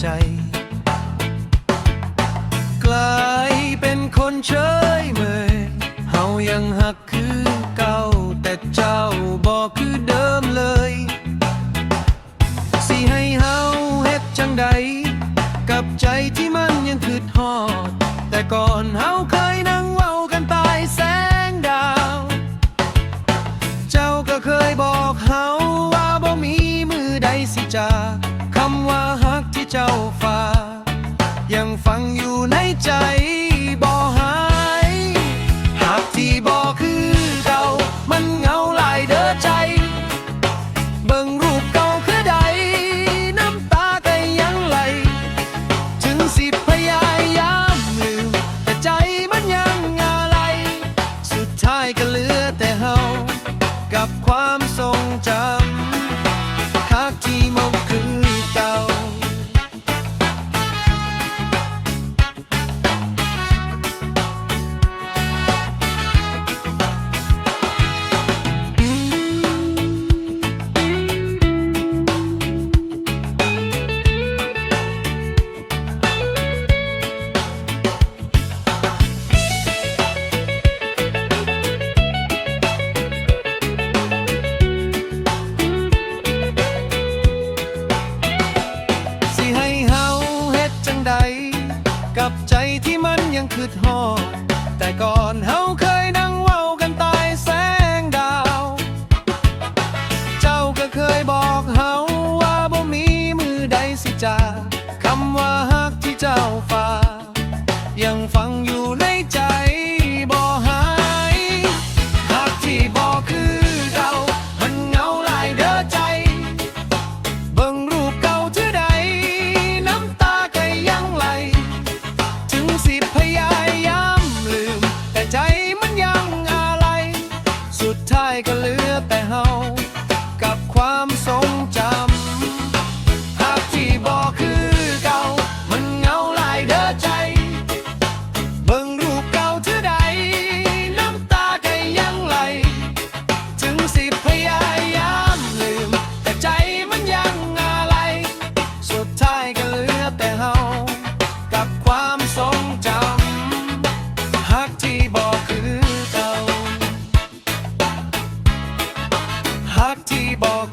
ใจ กลายเป็นคนเฉยเมยเฮายังหักคือเก่า แต่เจ้าบอกคือเดิมเลย สิให้เฮาเฮ็ดจังใด กับใจที่มันยังคืดหอด แต่ก่อนเฮาเคยนั่งเว้ากันตายแสงดาว เจ้าก็เคยบอกเฮาว่าบ่มีมือใดสิจาก เจ้าฝากยังฟังอยู่ในใจบ่หายหักที่บ่คือเก่ามันเหงาหลายเด้อใจ เบิ่งรูปเก่าคือใด น้ำตาก็ยังไหล ถึงสิพยายามลืม แต่ใจมันยังอะไร สุดท้ายก็เหลือแต่เฮากับความทรงจำ ใจที่มันยังคืดหอด แต่ก่อนเฮาเคยนั่งเว้ากันตายแสงดาว เจ้าก็เคยบอกเฮาว่าบ่มีมือใดสิจาคำว่าฮักที่เจ้าฝาก ball